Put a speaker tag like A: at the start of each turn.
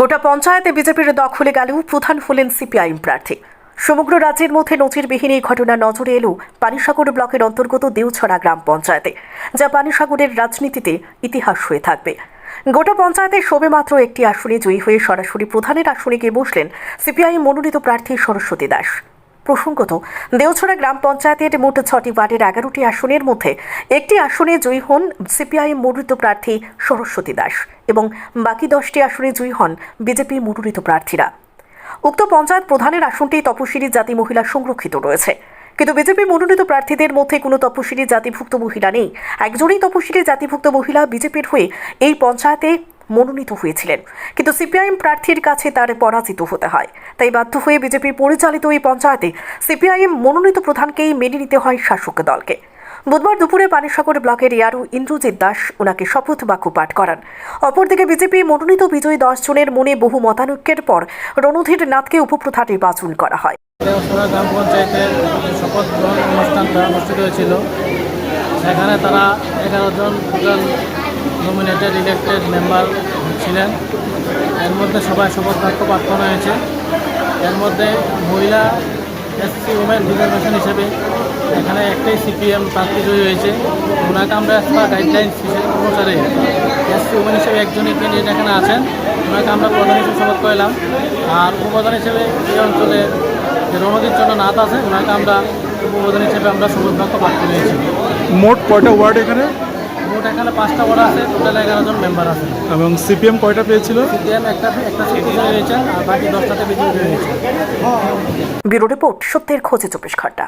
A: গোটা পঞ্চায়েতে বিজেপির দখলে গেলেও প্রধান হলেন সিপিআইএম প্রার্থী। সমগ্র রাজ্যের মধ্যে নজিরবিহীন এই ঘটনা নজরে এলো পানিসাগর ব্লকের অন্তর্গত দেউছড়া গ্রাম পঞ্চায়েতে, যা পানিসাগরের রাজনীতিতে ইতিহাস হয়ে থাকবে। গোটা পঞ্চায়েতে সবেমাত্র একটি আসনে জয়ী হয়ে সরাসরি প্রধানের আসনে গিয়ে বসলেন সিপিআইএম মনোনীত প্রার্থী সরস্বতী দাস। প্রসঙ্গত দেওছড়া গ্রাম পঞ্চায়েতের মোট ছটি ওয়ার্ডের এগারোটি আসনের মধ্যে একটি আসনে জয়ী হন সিপিআইএম মনোনীত প্রার্থী সরস্বতী দাস। এবং বাকি দশটি আসনে জয়ী হন বিজেপি মনোনীত প্রার্থীরা। উক্ত পঞ্চায়েত প্রধানের আসনটি তপশিলি জাতি মহিলা সংরক্ষিত রয়েছে। কিন্তু বিজেপি মনোনীত প্রার্থীদের মধ্যে কোনো তপশিলি জাতিভুক্ত মহিলা নেই। একজনই তপশিলি জাতিভুক্ত মহিলা বিজেপির হয়ে এই পঞ্চায়েতে মনোনীত হয়েছিলেন। কিন্তু সিপিআইএম প্রার্থীর কাছে তার পরাজিত হতে হয়। তাই বাধ্য হয়ে বিজেপি পরিচালিত এই পঞ্চায়েতে সিপিআইএম মনোনীত প্রধানকেই মেনে নিতে হয় শাসক দলকে। বুধবার দুপুরে পানিসাগর ব্লকের ইয়ারু ইন্দ্রজিৎ দাস ওনাকে শপথ বাক্য পাঠ করান। অপরদিকে বিজেপি মনোনীত বিজয়ী দশ জনের মনে বহু মতানৈক্যের পর রণধীর নাথকে উপপ্রধান নির্বাচন করা হয়।
B: গ্রাম পঞ্চায়েতের শপথ গ্রহণ অনুষ্ঠিত হয়েছিল। সেখানে তারা এগারো জন টোটাল নমিনেটেড ইলেক্টেড মেম্বার ছিলেন। এর মধ্যে সবাই শপথ বাক্য পাঠ করা হয়েছে। এর মধ্যে মহিলা এসসি উমেন রিজার্ভেশন হিসেবে এখানে একটাই সিপিএম প্রার্থী জয়ী হয়েছে। ওনাকে আমরা একটা গাইডলাইন্স অনুসারে এসসি উমেন হিসেবে একজনই ক্যান্ডিডেট এখানে আছেন। ওনাকে আমরা প্রধান হিসেবে শপথ করলাম। আর উপপ্রধান হিসেবে এই অঞ্চলে যে রণজিৎ চন্দ্র নাথ আছে ওনাকে আমরা উপপ্রধান হিসেবে আমরা শপথ বাক্য পাঠ করিয়েছি
C: মোট কয়টা ওয়ার্ড এখানে?
B: মোট এখানে পাঁচটা ওয়ার্ড আছে টোটাল এগারো জন মেম্বার আছে।
C: এবং সিপিএম কয়টা পেয়েছিল?
B: সিপিএম একটা একটা সিপি হয়েছে আর বাকি দশটাতে বিজয়ী হয়েছে।
A: ব্যুরো রিপোর্ট সত্যের খোঁজে চব্বিশ ঘণ্টা।